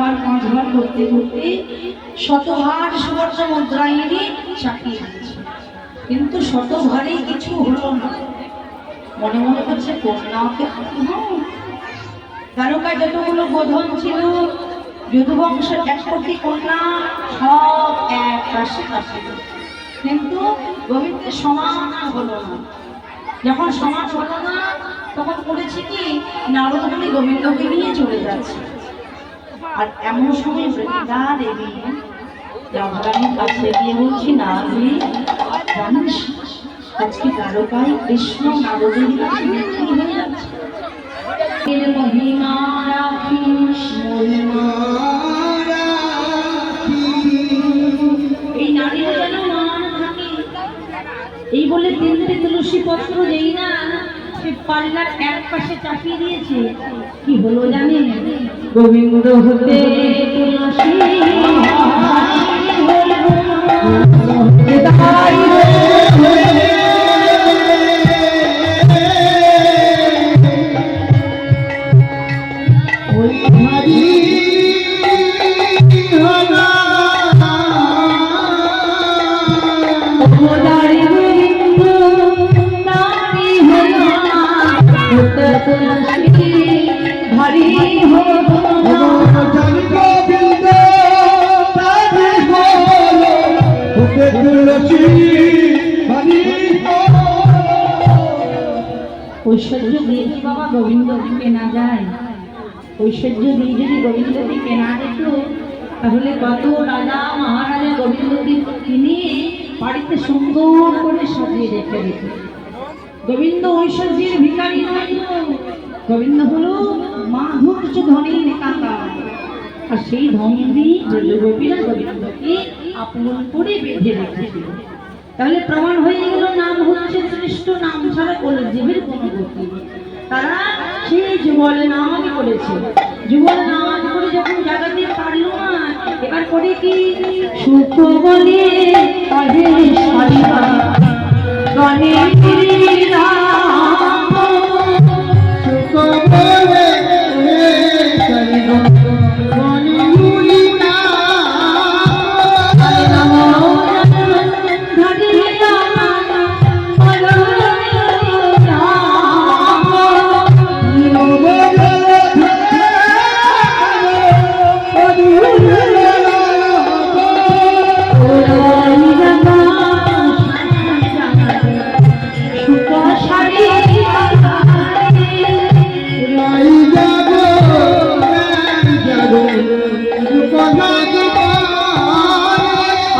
ভার পাঁচ ভার করতে করতে শতভার সুবর্ণ মুদ্রায়ণী চাকরি দিয়েছে কিন্তু শতভারে কিছু হলো না। মনে মনে করছে কন্যাকে দ্বারকায় যতগুলো বোধন ছিল যদুবংশের এক কোটি কন্যা, সব এক রাশি রাশি কিন্তু গোবিন্দের সমান হলো না। যখন সমাজ হলো না, তখন করেছে কি, নারদমণি গোবিন্দকে নিয়ে চলে যাচ্ছে। আর এমন সময় বৃন্দা দেবী কাছে গিয়ে বলছি না দেবী জানিস, আজকে কৃষ্ণ নারদের কাছে এই এই বলে তিনটে তুলসী পত্র দেই না। সে পাল্লার এক পাশে চাপিয়ে দিয়েছে। কি হলো জানেন? গোবিন্দ হতে তুলসী ঐশ্বর্য দিয়ে যদি বাবা গোবিন্দকে কেনা যায় ঐশ্বর্য দিয়ে যদি গোবিন্দকে কেনা যেত তাহলে কত রাজা মহারাজা গোবিন্দকে কিনে বাড়িতে সুন্দর করে সাজিয়ে রেখে দিত গোবিন্দ ঐশ্বর্যের ভিকারী নয়। গোবিন্দ হলো মাধুর্য ধনী কাকা আর সেই ধন দিয়ে গোপীরা গোবিন্দকে আপন করে বেঁধে রেখেছিল। তাহলে প্রমাণ হয়ে গেল নাম হচ্ছে শ্রেষ্ঠ নাম ছাড়া কোনো জীবের কোনো গতি তারা সেই যুগল নাম করেছে। যুগল নাম করে যখন জাগাতে পারল না, এবার করে কি? সুখ বলে কাজে সারিবা